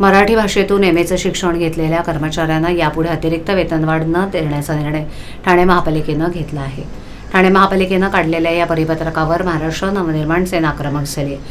मराठी भाषेतून एम एचं शिक्षण घेतलेल्या कर्मचाऱ्यांना यापुढे अतिरिक्त वेतनवाढ न देण्याचा निर्णय ठाणे महापालिकेनं घेतला आहे. ठाणे महापालिकेनं काढलेल्या या परिपत्रकावर महाराष्ट्र नवनिर्माण सेना आक्रमक झाली आहे.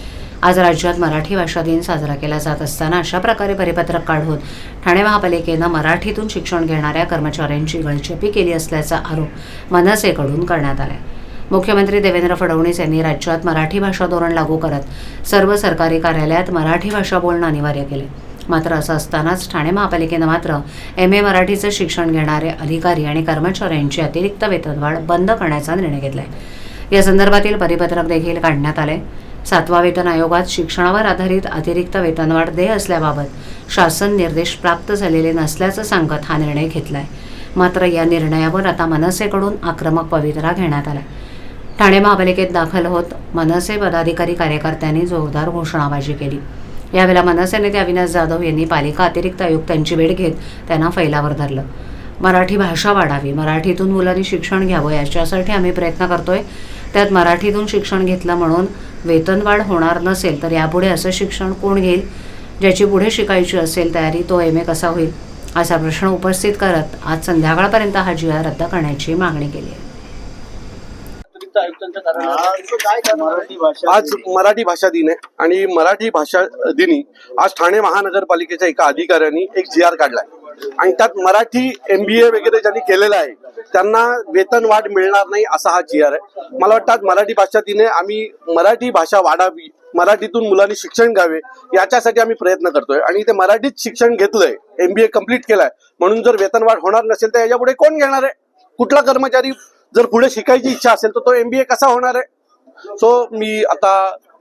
आज राज्यात मराठी भाषा दिन साजरा केला जात असताना अशा प्रकारे परिपत्रक काढून ठाणे महापालिकेनं मराठीतून शिक्षण घेणाऱ्या कर्मचाऱ्यांची गळचेपी केली असल्याचा आरोप मनसेकडून करण्यात आला आहे मुख्यमंत्री देवेंद्र फडणवीस यांनी राज्यात मराठी भाषा धोरण लागू करत सर्व सरकारी कार्यालयात मराठी भाषा बोलणं अनिवार्य केले मात्र असं असतानाच ठाणे महापालिकेनं मात्र एम ए मराठीचं शिक्षण घेणारे अधिकारी आणि कर्मचाऱ्यांची अतिरिक्त वेतनवाढ बंद करण्याचा निर्णय घेतला आहे या संदर्भातील परिपत्रक देखील काढण्यात आले सातवा वेतन आयोगात शिक्षणावर आधारित अतिरिक्त वेतनवाढ दे असल्याबाबत शासन निर्देश प्राप्त झालेले नसल्याचं सांगत हा निर्णय घेतला आहे मात्र या निर्णयावर आता मनसेकडून आक्रमक पवित्रा घेण्यात आला ठाणे महापालिकेत दाखल होत मनसे पदाधिकारी कार्यकर्त्यांनी जोरदार घोषणाबाजी केली. यावेळेला मनसे नेते अविनाश जाधव यांनी पालिका अतिरिक्त आयुक्तांची भेट घेत त्यांना फैलावर धरलं. मराठी भाषा वाढावी मराठीतून मुलांनी शिक्षण घ्यावं याच्यासाठी आम्ही प्रयत्न करतोय. त्यात मराठीतून शिक्षण घेतलं म्हणून वेतनवाढ होणार नसेल तर यापुढे असं शिक्षण कोण घेईल? ज्याची पुढे शिकायची असेल तयारी तो एम ए कसा होईल? असा प्रश्न उपस्थित करत आज संध्याकाळपर्यंत हा जिया रद्द करण्याची मागणी केली आहे अतिरिक्त आयुक्तांच्या कार्यालयात मराठी भाषा आज मराठी भाषा दिन. आहे आणि मराठी भाषा दिनी आज ठाणे महानगरपालिकेच्या एका अधिकाऱ्यांनी एक जी आर काढलाय. आणि त्यात मराठी एम बी ए वगैरे ज्यांनी केलेलं आहे त्यांना वेतन वाढ मिळणार नाही असा हा जी आर आहे. मला वाटतं आज मराठी भाषा दिने आम्ही मराठी भाषा वाढावी मराठीतून मुलांनी शिक्षण घ्यावे याच्यासाठी आम्ही प्रयत्न करतोय. आणि ते मराठीत शिक्षण घेतलंय एम बी ए कंप्लीट केलाय म्हणून जर वेतन वाढ होणार नसेल तर याच्यापुढे कोण घेणार आहे? कुठला कर्मचारी जर पुढे शिकायची इच्छा असेल तर तो एमबीए कसा होणार आहे? सो मी आता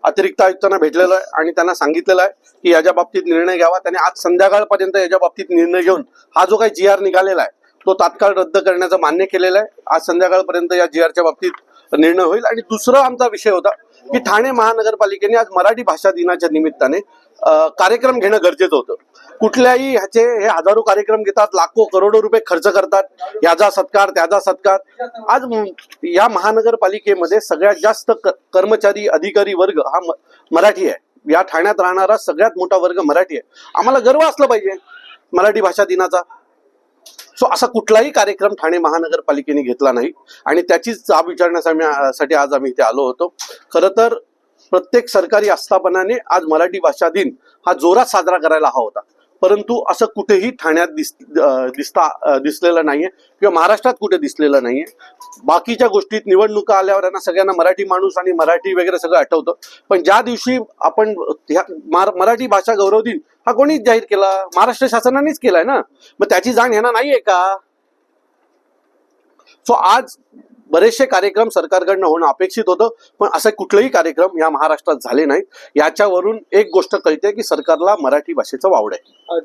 अतिरिक्त आयुक्तांना भेटलेलो आहे आणि त्यांना सांगितलेलं आहे की याच्या बाबतीत निर्णय घ्यावा त्याने आज संध्याकाळपर्यंत याच्या बाबतीत निर्णय घेऊन हा जो काही जी आर निघालेला आहे तो तात्काळ रद्द करण्याचं मान्य केलेलं आहे. आज संध्याकाळपर्यंत या जी आरच्या बाबतीत निर्णय होईल. आणि दुसरा आमचा विषय होता की ठाणे महानगरपालिकेने आज मराठी भाषा दिनाच्या निमित्ताने कार्यक्रम घेणं गरजेचं होतं. कुठल्याही ह्याचे हे हजारो कार्यक्रम घेतात लाखो करोडो रुपये खर्च करतात. याचा सत्कार त्याचा सत्कार. आज या महानगरपालिकेमध्ये सगळ्यात जास्त कर्मचारी अधिकारी वर्ग हा मराठी आहे. या ठाण्यात राहणारा सगळ्यात मोठा वर्ग मराठी आहे. आम्हाला गर्व असला पाहिजे मराठी भाषा दिनाचा. सो असा कुठलाही कार्यक्रम ठाणे महानगरपालिकेने घेतला नाही. आणि त्याचीच जाब विचारण्यासाठी आज आम्ही इथे आलो होतो. खरं तर प्रत्येक सरकारी आस्थापनाने आज मराठी भाषा दिन हा जोरात साजरा करायला हवा होता. परंतु असं कुठेही ठाण्यात दिस दिसता दिसलेलं नाहीये किंवा महाराष्ट्रात कुठे दिसलेलं नाहीये. बाकीच्या गोष्टीत निवडणुका आल्यावर यांना सगळ्यांना मराठी माणूस आणि मराठी वगैरे सगळं आठवतं. पण ज्या दिवशी आपण ह्या मराठी भाषा गौरव दिन हा कोणीच जाहीर केला? महाराष्ट्र शासनानेच केलाय ना? मग त्याची जाण यांना नाहीये का? सो आज बरेचसे कार्यक्रम सरकारकडनं होणं अपेक्षित होतं पण असे कुठलेही कार्यक्रम या महाराष्ट्रात झाले नाहीत. याच्यावरून एक गोष्ट कळते की सरकारला मराठी भाषेचं वावड आहे.